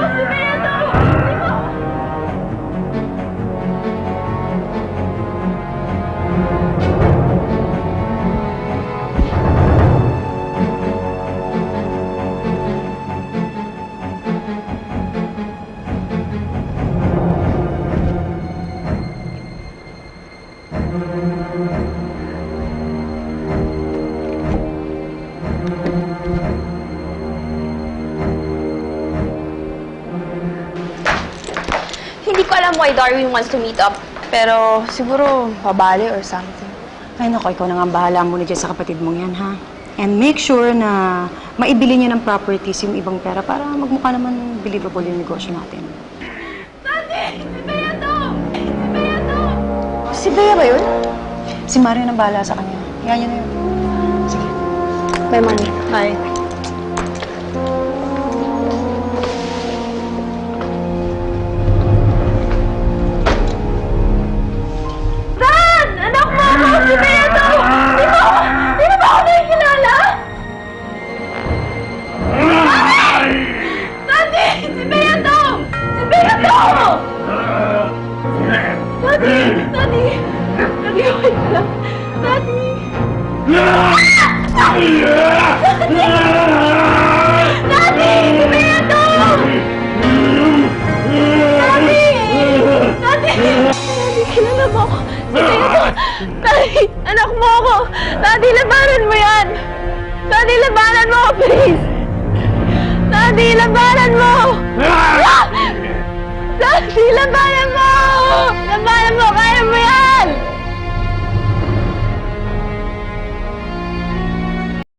我死没人的路，你跑。Kay Darwin wants to meet up. Pero siguro babali or something. Ay, naku, ikaw na nga ang bahala muna dyan sa kapatid mong yan, ha? And make sure na maibili niya ng properties yung ibang pera para magmukha naman believable yung negosyo natin. Si Bea ba yun? Si Mario na bahala sa kanya. Yan yun na yun. Sige. Bye, Mami. Bye. Daddy! Daddy! Ka lang? Daddy! Daddy! Si Bea to! Daddy! Daddy! Daddy, kilala mo ako. Si Bea to! Daddy! Anak mo ako! Daddy, labanan mo yan! Daddy, labanan mo ako, please! Daddy, labanan mo! Ah! Daddy, labanan mo! Labanan mo! Kaya mo yan!